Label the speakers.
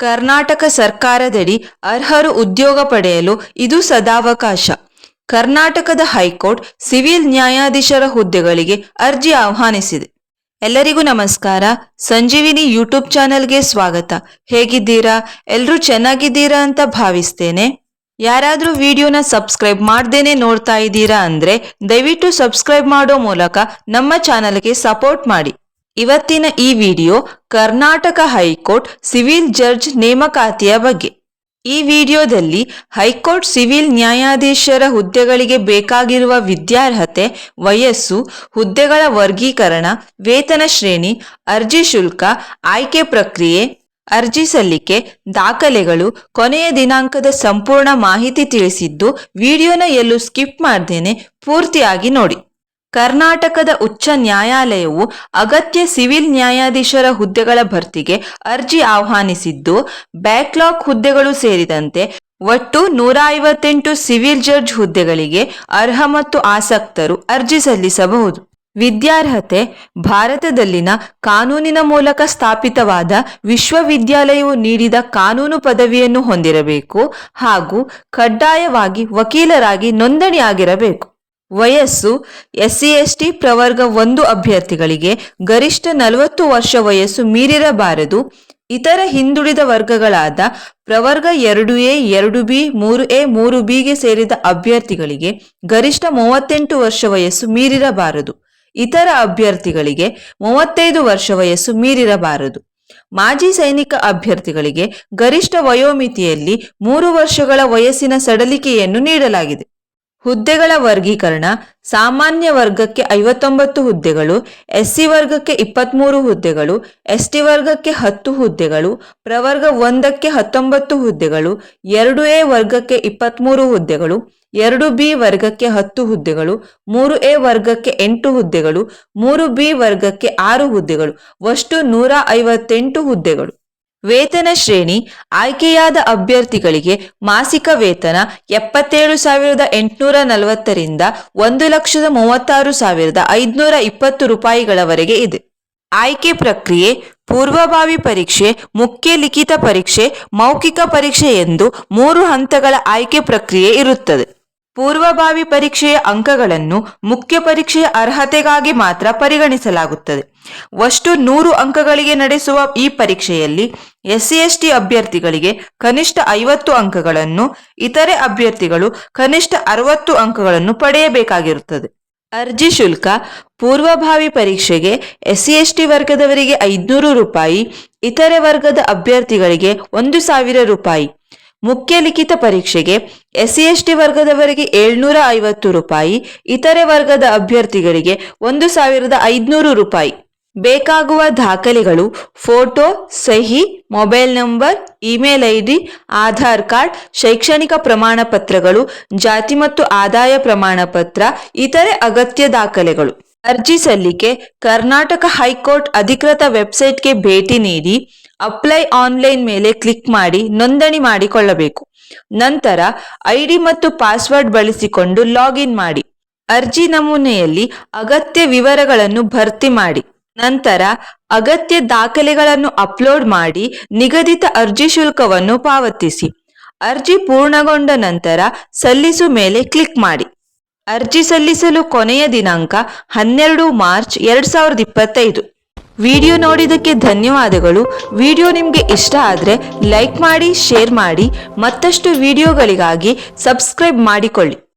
Speaker 1: ಕರ್ನಾಟಕ ಸರ್ಕಾರದಡಿ ಅರ್ಹರು ಉದ್ಯೋಗ ಪಡೆಯಲು ಇದು ಸದಾವಕಾಶ. ಕರ್ನಾಟಕದ ಹೈಕೋರ್ಟ್ ಸಿವಿಲ್ ನ್ಯಾಯಾಧೀಶರ ಹುದ್ದೆಗಳಿಗೆ ಅರ್ಜಿ ಆಹ್ವಾನಿಸಿದೆ. ಎಲ್ಲರಿಗೂ ನಮಸ್ಕಾರ. ಸಂಜೀವಿನಿ ಯೂಟ್ಯೂಬ್ ಚಾನೆಲ್ಗೆ ಸ್ವಾಗತ. ಹೇಗಿದ್ದೀರಾ? ಎಲ್ಲರೂ ಚೆನ್ನಾಗಿದ್ದೀರಾ ಅಂತ ಭಾವಿಸ್ತೇನೆ. ಯಾರಾದರೂ ವಿಡಿಯೋನ ಸಬ್ಸ್ಕ್ರೈಬ್ ಮಾಡ್ದೇನೆ ನೋಡ್ತಾ ಇದ್ದೀರಾ ಅಂದ್ರೆ ದಯವಿಟ್ಟು ಸಬ್ಸ್ಕ್ರೈಬ್ ಮಾಡೋ ಮೂಲಕ ನಮ್ಮ ಚಾನಲ್ಗೆ ಸಪೋರ್ಟ್ ಮಾಡಿ. ಇವತ್ತಿನ ಈ video Karnataka high court civil judge ನೇಮಕಾತಿಯ ಬಗ್ಗೆ. ಈ ವಿಡಿಯೋದಲ್ಲಿ ಹೈಕೋರ್ಟ್ ಸಿವಿಲ್ ನ್ಯಾಯಾಧೀಶರ ಹುದ್ದೆಗಳಿಗೆ ಬೇಕಾಗಿರುವ ವಿದ್ಯಾರ್ಹತೆ, ವಯಸ್ಸು, ಹುದ್ದೆಗಳ ವರ್ಗೀಕರಣ, ವೇತನ ಶ್ರೇಣಿ, ಅರ್ಜಿ ಶುಲ್ಕ, ಆಯ್ಕೆ ಪ್ರಕ್ರಿಯೆ, ಅರ್ಜಿ ಸಲ್ಲಿಕೆ, ದಾಖಲೆಗಳು, ಕೊನೆಯ ದಿನಾಂಕದ ಸಂಪೂರ್ಣ ಮಾಹಿತಿ ತಿಳಿಸಿದ್ದು ವಿಡಿಯೋನ ಎಲ್ಲೂ ಸ್ಕಿಪ್ ಮಾಡ್ದೇನೆ ಪೂರ್ತಿಯಾಗಿ ನೋಡಿ. ಕರ್ನಾಟಕದ ಉಚ್ಚ ನ್ಯಾಯಾಲಯವು ಅಗತ್ಯ ಸಿವಿಲ್ ನ್ಯಾಯಾಧೀಶರ ಹುದ್ದೆಗಳ ಭರ್ತಿಗೆ ಅರ್ಜಿ ಆಹ್ವಾನಿಸಿದ್ದು, ಬ್ಯಾಕ್ಲಾಗ್ ಹುದ್ದೆಗಳು ಸೇರಿದಂತೆ ಒಟ್ಟು ನೂರ ಐವತ್ತೆಂಟು ಸಿವಿಲ್ ಜಡ್ಜ್ ಹುದ್ದೆಗಳಿಗೆ ಅರ್ಹ ಮತ್ತು ಆಸಕ್ತರು ಅರ್ಜಿ ಸಲ್ಲಿಸಬಹುದು. ವಿದ್ಯಾರ್ಹತೆ, ಭಾರತದಲ್ಲಿನ ಕಾನೂನಿನ ಮೂಲಕ ಸ್ಥಾಪಿತವಾದ ವಿಶ್ವವಿದ್ಯಾಲಯವು ನೀಡಿದ ಕಾನೂನು ಪದವಿಯನ್ನು ಹೊಂದಿರಬೇಕು ಹಾಗೂ ಕಡ್ಡಾಯವಾಗಿ ವಕೀಲರಾಗಿ ನೋಂದಣಿಯಾಗಿರಬೇಕು. ವಯಸ್ಸು ಎಸ್ಸಿ ಎಸ್ಟಿ ಪ್ರವರ್ಗ ಒಂದು ಅಭ್ಯರ್ಥಿಗಳಿಗೆ ಗರಿಷ್ಠ ನಲವತ್ತು ವರ್ಷ ವಯಸ್ಸು ಮೀರಿರಬಾರದು. ಇತರ ಹಿಂದುಳಿದ ವರ್ಗಗಳಾದ ಪ್ರವರ್ಗ ಎರಡು ಎ, ಎರಡು ಬಿ, ಮೂರು ಎ, ಮೂರು ಬಿಗೆ ಸೇರಿದ ಅಭ್ಯರ್ಥಿಗಳಿಗೆ ಗರಿಷ್ಠ ಮೂವತ್ತೆಂಟು ವರ್ಷ ವಯಸ್ಸು ಮೀರಿರಬಾರದು. ಇತರ ಅಭ್ಯರ್ಥಿಗಳಿಗೆ ಮೂವತ್ತೈದು ವರ್ಷ ವಯಸ್ಸು ಮೀರಿರಬಾರದು. ಮಾಜಿ ಸೈನಿಕ ಅಭ್ಯರ್ಥಿಗಳಿಗೆ ಗರಿಷ್ಠ ವಯೋಮಿತಿಯಲ್ಲಿ ಮೂರು ವರ್ಷಗಳ ವಯಸ್ಸಿನ ಸಡಲಿಕೆಯನ್ನು ನೀಡಲಾಗಿದೆ. ಹುದ್ದೆಗಳ ವರ್ಗೀಕರಣ ಸಾಮಾನ್ಯ ವರ್ಗಕ್ಕೆ ಐವತ್ತೊಂಬತ್ತು ಹುದ್ದೆಗಳು, ಎಸ್ಸಿ ವರ್ಗಕ್ಕೆ ಇಪ್ಪತ್ತ್ಮೂರು ಹುದ್ದೆಗಳು, ಎಸ್ಟಿ ವರ್ಗಕ್ಕೆ ಹತ್ತು ಹುದ್ದೆಗಳು, ಪ್ರವರ್ಗ ಒಂದಕ್ಕೆ ಹತ್ತೊಂಬತ್ತು ಹುದ್ದೆಗಳು, ಎರಡು ಎ ವರ್ಗಕ್ಕೆ ಇಪ್ಪತ್ತ್ಮೂರು ಹುದ್ದೆಗಳು, ಎರಡು ಬಿ ವರ್ಗಕ್ಕೆ ಹತ್ತು ಹುದ್ದೆಗಳು, ಮೂರು ಎ ವರ್ಗಕ್ಕೆ ಎಂಟು ಹುದ್ದೆಗಳು, ಮೂರು ಬಿ ವರ್ಗಕ್ಕೆ ಆರು ಹುದ್ದೆಗಳು ಒಷ್ಟು ನೂರ ಐವತ್ತೆಂಟು ಹುದ್ದೆಗಳು. ವೇತನ ಶ್ರೇಣಿ ಆಯ್ಕೆಯಾದ ಅಭ್ಯರ್ಥಿಗಳಿಗೆ ಮಾಸಿಕ ವೇತನ ಎಪ್ಪತ್ತೇಳು ಸಾವಿರದ ಎಂಟುನೂರ ನಲವತ್ತರಿಂದ ಒಂದು ಲಕ್ಷದ ಮೂವತ್ತಾರು ಸಾವಿರದ ಐದುನೂರ ಇಪ್ಪತ್ತು ರೂಪಾಯಿಗಳವರೆಗೆ ಇದೆ. ಆಯ್ಕೆ ಪ್ರಕ್ರಿಯೆ, ಪೂರ್ವಭಾವಿ ಪರೀಕ್ಷೆ, ಮುಖ್ಯ ಲಿಖಿತ ಪರೀಕ್ಷೆ, ಮೌಖಿಕ ಪರೀಕ್ಷೆ ಎಂದು ಮೂರು ಹಂತಗಳ ಆಯ್ಕೆ ಪ್ರಕ್ರಿಯೆ ಇರುತ್ತದೆ. ಪೂರ್ವಭಾವಿ ಪರೀಕ್ಷೆಯ ಅಂಕಗಳನ್ನು ಮುಖ್ಯ ಪರೀಕ್ಷೆಯ ಅರ್ಹತೆಗಾಗಿ ಮಾತ್ರ ಪರಿಗಣಿಸಲಾಗುತ್ತದೆ. ಒಷ್ಟು ನೂರು ಅಂಕಗಳಿಗೆ ನಡೆಸುವ ಈ ಪರೀಕ್ಷೆಯಲ್ಲಿ ಎಸ್ಸಿ ಎಸ್ಟಿ ಅಭ್ಯರ್ಥಿಗಳಿಗೆ ಕನಿಷ್ಠ ಐವತ್ತು ಅಂಕಗಳನ್ನು, ಇತರೆ ಅಭ್ಯರ್ಥಿಗಳು ಕನಿಷ್ಠ ಅರವತ್ತು ಅಂಕಗಳನ್ನು ಪಡೆಯಬೇಕಾಗಿರುತ್ತದೆ. ಅರ್ಜಿ ಶುಲ್ಕ ಪೂರ್ವಭಾವಿ ಪರೀಕ್ಷೆಗೆ ಎಸ್ಸಿ ಎಸ್ಟಿ ವರ್ಗದವರಿಗೆ ಐದುನೂರು ರೂಪಾಯಿ, ಇತರೆ ವರ್ಗದ ಅಭ್ಯರ್ಥಿಗಳಿಗೆ ಒಂದು ಸಾವಿರ ರೂಪಾಯಿ. ಮುಖ್ಯ ಲಿಖಿತ ಪರೀಕ್ಷೆಗೆ ಎಸ್ಸಿ ಎಸ್ಟಿ ವರ್ಗದವರಿಗೆ ಏಳ್ನೂರ ಐವತ್ತು ರೂಪಾಯಿ, ಇತರೆ ವರ್ಗದ ಅಭ್ಯರ್ಥಿಗಳಿಗೆ ಒಂದು ಸಾವಿರದ ಐದುನೂರು ರೂಪಾಯಿ. ಬೇಕಾಗುವ ದಾಖಲೆಗಳು ಫೋಟೋ, ಸಹಿ, mobile number, email ID, Aadhaar card, ಶೈಕ್ಷಣಿಕ ಪ್ರಮಾಣ ಪತ್ರಗಳು ಜಾತಿ ಮತ್ತು ಆದಾಯ ಪ್ರಮಾಣ ಪತ್ರ ಇತರೆ ಅಗತ್ಯ ದಾಖಲೆಗಳು. ಅರ್ಜಿ ಸಲ್ಲಿಕೆ, ಕರ್ನಾಟಕ ಹೈಕೋರ್ಟ್ ಅಧಿಕೃತ ವೆಬ್ಸೈಟ್ಗೆ ಭೇಟಿ ನೀಡಿ, ಅಪ್ಲೈ ಆನ್ಲೈನ್ ಮೇಲೆ ಕ್ಲಿಕ್ ಮಾಡಿ ನೋಂದಣಿ ಮಾಡಿಕೊಳ್ಳಬೇಕು. ನಂತರ ಐಡಿ ಮತ್ತು ಪಾಸ್ವರ್ಡ್ ಬಳಸಿಕೊಂಡು ಲಾಗಿನ್ ಮಾಡಿ. ಅರ್ಜಿ ನಮೂನೆಯಲ್ಲಿ ಅಗತ್ಯ ವಿವರಗಳನ್ನು ಭರ್ತಿ ಮಾಡಿ. ನಂತರ ಅಗತ್ಯ ದಾಖಲೆಗಳನ್ನು ಅಪ್ಲೋಡ್ ಮಾಡಿ ನಿಗದಿತ ಅರ್ಜಿ ಶುಲ್ಕವನ್ನು ಪಾವತಿಸಿ. ಅರ್ಜಿ ಪೂರ್ಣಗೊಂಡ ನಂತರ ಸಲ್ಲಿಸು ಮೇಲೆ ಕ್ಲಿಕ್ ಮಾಡಿ. ಅರ್ಜಿ ಸಲ್ಲಿಸಲು ಕೊನೆಯ ದಿನಾಂಕ ಹನ್ನೆರಡು ಮಾರ್ಚ್ ಎರಡ್ ಸಾವಿರದ ಇಪ್ಪತ್ತೈದು. ವಿಡಿಯೋ ನೋಡಿದ್ದಕ್ಕೆ ಧನ್ಯವಾದಗಳು. ವಿಡಿಯೋ ನಿಮಗೆ ಇಷ್ಟ ಆದರೆ ಲೈಕ್ ಮಾಡಿ, ಶೇರ್ ಮಾಡಿ, ಮತ್ತಷ್ಟು ವಿಡಿಯೋಗಳಿಗಾಗಿ ಸಬ್ಸ್ಕ್ರೈಬ್ ಮಾಡಿಕೊಳ್ಳಿ.